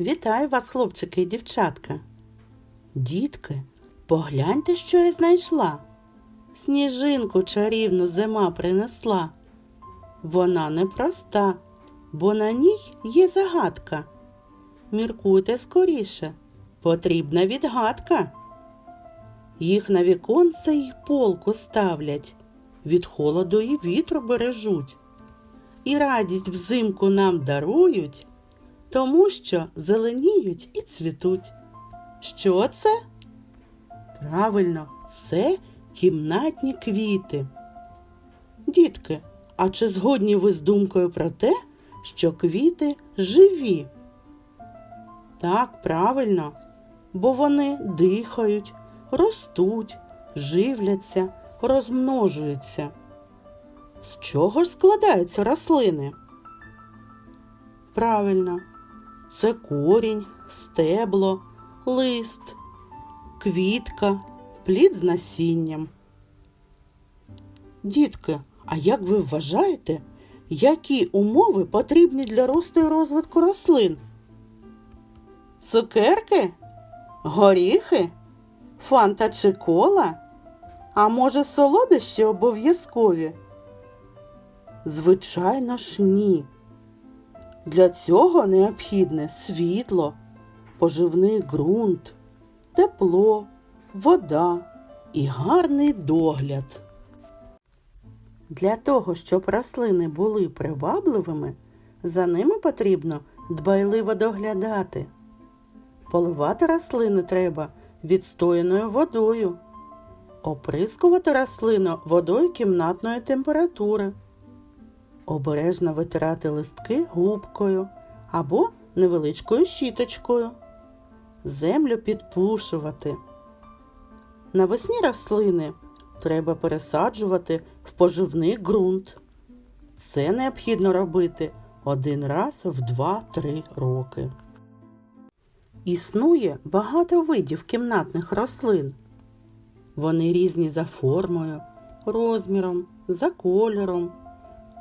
Вітаю вас, хлопчики і дівчатка. Дітки, погляньте, що я знайшла. Сніжинку чарівну зима принесла. Вона непроста, бо на ній є загадка. Міркуйте скоріше, потрібна відгадка. Їх на віконце й полку ставлять, від холоду і вітру бережуть. І радість взимку нам дарують, тому що зеленіють і цвітуть. Що це? Правильно, це кімнатні квіти. Дітки, а чи згодні ви з думкою про те, що квіти живі? Так, правильно, бо вони дихають, ростуть, живляться, розмножуються. З чого ж складаються рослини? Правильно, це корінь, стебло, лист, квітка, плід з насінням. Дітки, а як ви вважаєте, які умови потрібні для росту і розвитку рослин? Цукерки? Горіхи? Фанта чи кола? А може солодощі обов'язкові? Звичайно ж ні. Для цього необхідне світло, поживний ґрунт, тепло, вода і гарний догляд. Для того, щоб рослини були привабливими, за ними потрібно дбайливо доглядати. Поливати рослини треба відстояною водою, оприскувати рослину водою кімнатної температури обережно витирати листки губкою або невеличкою щіточкою, землю підпушувати. Навесні рослини треба пересаджувати в поживний ґрунт. Це необхідно робити один раз в 2-3 роки. Існує багато видів кімнатних рослин. Вони різні за формою, розміром, за кольором.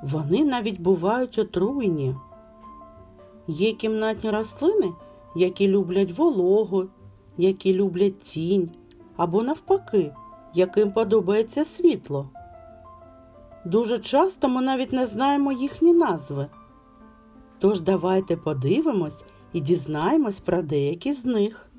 Вони навіть бувають отруйні. Є кімнатні рослини, які люблять вологу, які люблять тінь, або навпаки, яким подобається світло. Дуже часто ми навіть не знаємо їхні назви. Тож давайте подивимось і дізнаємось про деякі з них.